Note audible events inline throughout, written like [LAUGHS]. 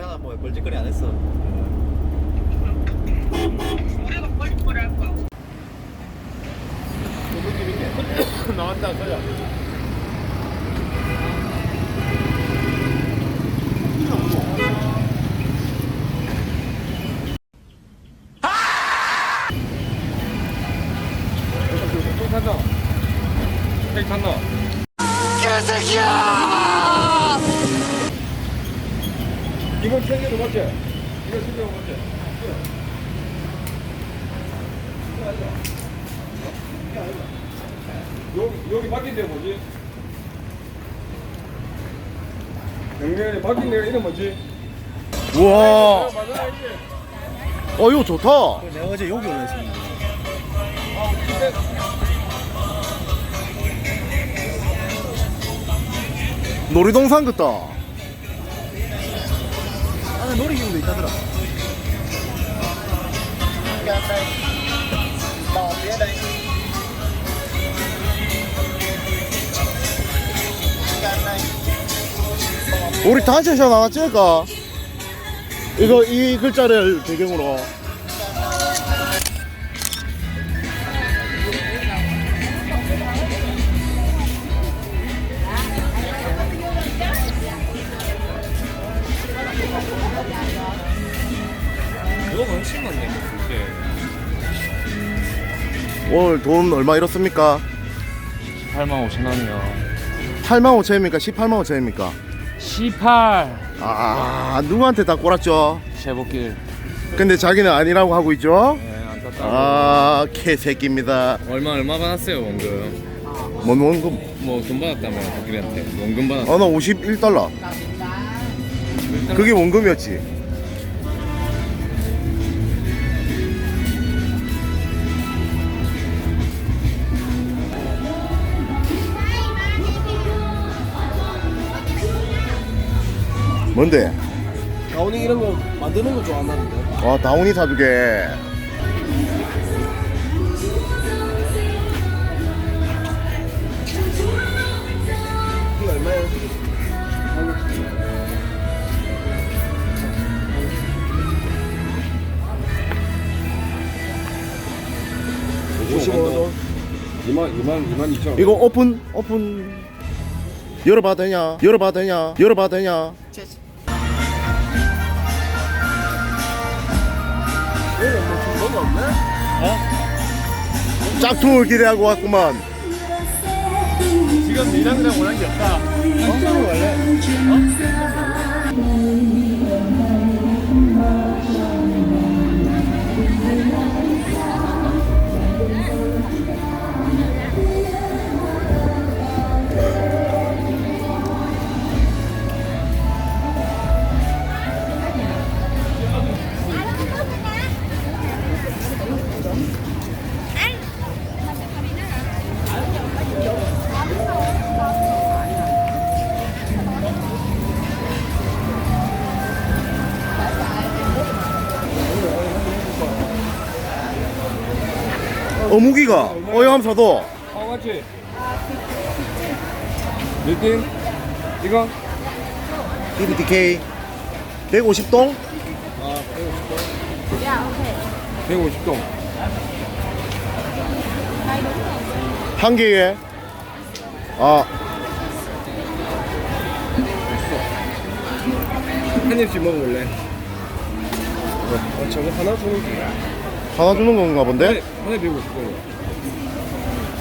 뭐 걸짓거리 안 했어. 우리가 뻘뻘할 나왔다 그래 또 탄다 택 탄다 개새끼야 이건 챙겨도 맞지? 이거 챙겨도 맞지? 여기 여기 바뀐 데 뭐지? 영면이 바뀐 데가 이름 뭐지? 우와 맞아 이게 어 이거 좋다 내가 어제 여기 올라있었는데. 놀이동산 같다 아, 놀이기구도 있다더라. 우리 단체샷 하나 찍을까? 이거 이 글자를 배경으로 오늘 돈 얼마 잃었습니까? 8만 5천 원이요. 8만 5천입니까? 18만 5천입니까? 18 아 누구한테 다 꼬랐죠? 쉐보길. 근데 자기는 아니라고 하고 있죠? 네안 땄다 아 개새끼입니다. 얼마 얼마 받았어요 원금? 뭔 원금? 뭐 돈 받았다며 보길한테. 원금 받았어. 어나 51달러. 그게 원금이었지 뭔데? 가오닝 이런 거 만드는 거 좋아한다는데. 아 다운이 사주게. 이거 얼마야? 원. 2만 2만 2만 2천 이거 오픈 오픈. 열어봐도 되냐? 열어봐도 되냐? 열어봐도 되냐 중고가 없네? 짝퉁을 기대하고 왔구만. 지금 미랑이랑 원한 게 없다. 한국으로 갈래? 어 묵이가 어영함사도 어 맞지? 느낌? 이거? BBTK 150동 150동 한 개에 아 한 입씩 먹어볼래? 어, 저거 하나 주는 게. 하나 주는 건가 본데? 하나 150동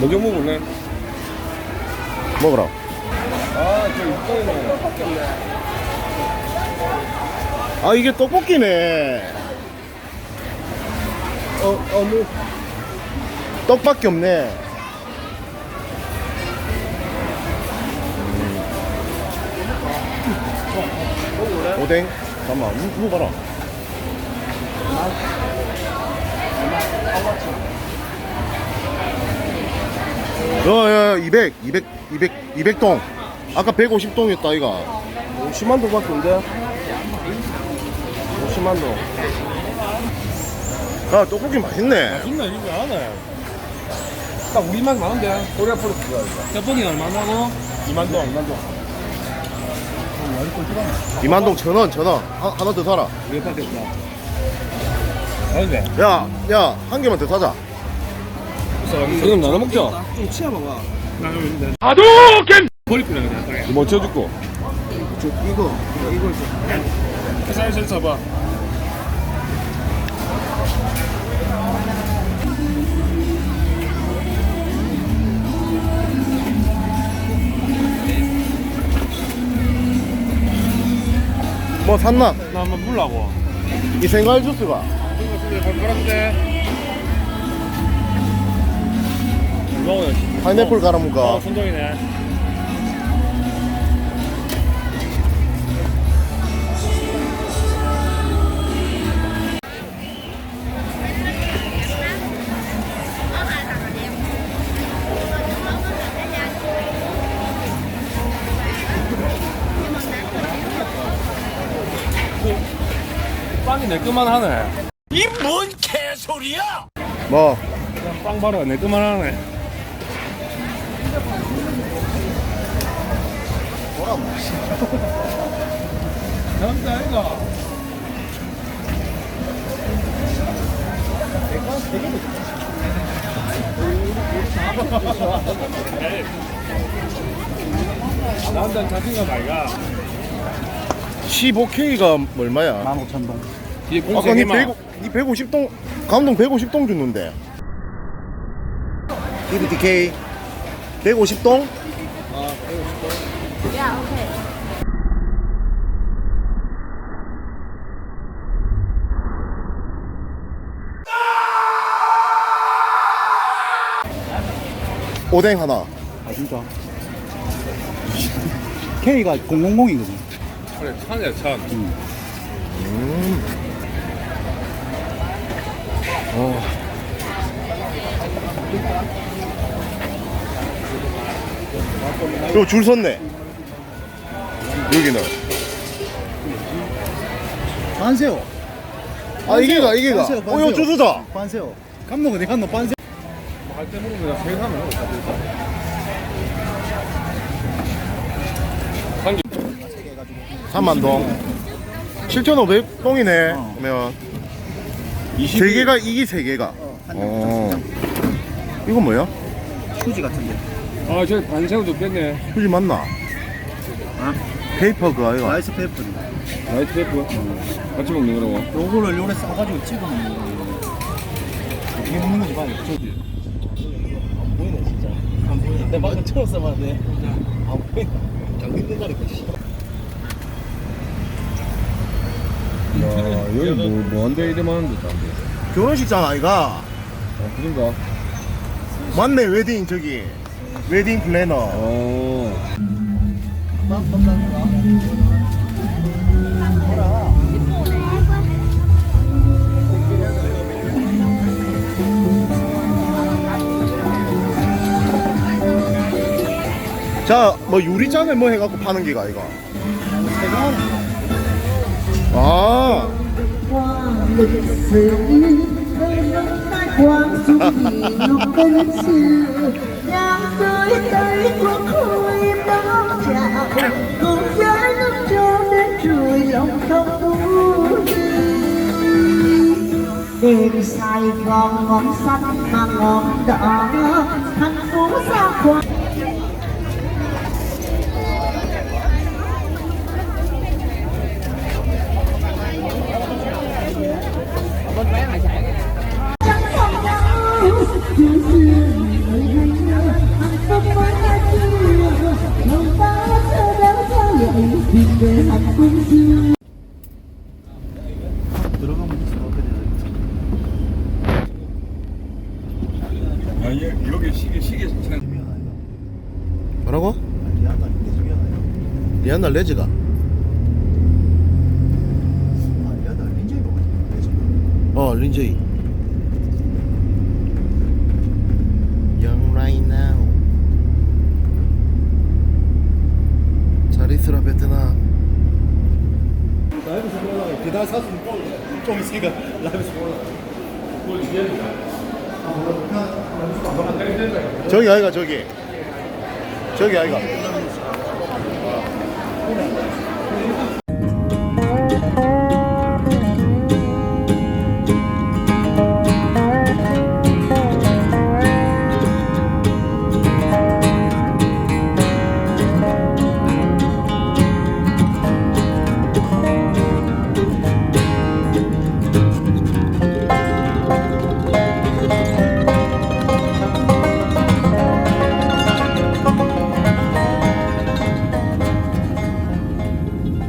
먼저 먹어볼래? 먹어라. 아저 육동이네 아 이게 떡볶이네. 어, 어묵. 떡밖에 없네. 오뎅? 잠깐만 이거 봐라 야야 200 200 200 200동 아까 150동이었다 이가 50만 동밖에 없는데? 50만 동. 야 떡볶이 맛있네 진짜 이거 하나요 딱 우리만 많은데? 코리아 프로스가 떡볶이 얼마나고? 2만 동, 2만 동. 이만동 천원 천원 하- 하나 더 사라 이거 다 됐다. 아닌데. 야야 한 개만 더 사자 지금 나눠 먹자. 좀 치워봐봐. 버릴 거야 그냥. 뭐 쳐줄고. 저 이거 이거 이걸 좀. 쌀쌀 잡아. 뭐 샀나? 나 한번 물라고. 이 생과일 주스가 발가락인데. 이거는 파인애플 갈아 어, 먹까 순정이네. 빵이 내 것만 하네. 뭐빵 봐라 내 것만 하네. 남자 이거. 남자 자신감 아이가. 15K가 얼마야? 15,000동. 뒤에 아까 니 100, 니 150동 감동 150동 줬는데 2BTK 150동? 오뎅 하나 아 진짜. [LAUGHS] K가 000이거든. 그래 찬이야 찬. 이 거줄 섰네 여기는 반세요. 아 이게가 이게가 반세요, 어 이거 반세요. 감독은 내가 너 반세. 할때 먹으면 그냥 세사면 한개 3만 동 7,500 동이네 어. 그러면 세 개가 이게 세 개가 어. 이건 뭐야? 휴지 같은데. 아, 저 반새우도 뺐네. 휴지 맞나? 페이퍼 그거 이거 라이스 페이퍼. 라이트 페이프. 같이 먹는 거라고. 요거를 요래 싸가지고 찍어 먹는 거. 어떻게 먹는 건지 봐요. 저기. 안 보이네 진짜. 안 보이네. 내가 방금 처음 써봤는데. 안 보이네. 뜬다니까. 씨. 야, 여기 뭐, 뭐한데 이래 많은데, 사람들. 결혼식장 아이가 아, 그런가? 맞네 웨딩 저기 웨딩 플래너. 어. 자뭐 유리잔을 뭐 해갖고 파는 게가 이거? 아 nhang tươi tay thuốc hơi đắm chạm cùng giá nước cho đến trùi lòng không vui đêm Sài Gòn ngọn xanh mà ngọn đỏ, thành phố xa khoa 들어가면 어떻게 돼야 아, 얘, 여기 시계, 시계 잘. 뭐라고? 리안나 레즈가 아어 린제이 잘 있으라 베트남. 라이브에서 올라가 비단 사슴 좀 있으니까 라이브에서 올라가 저기 아이가 저기. 저기 아이가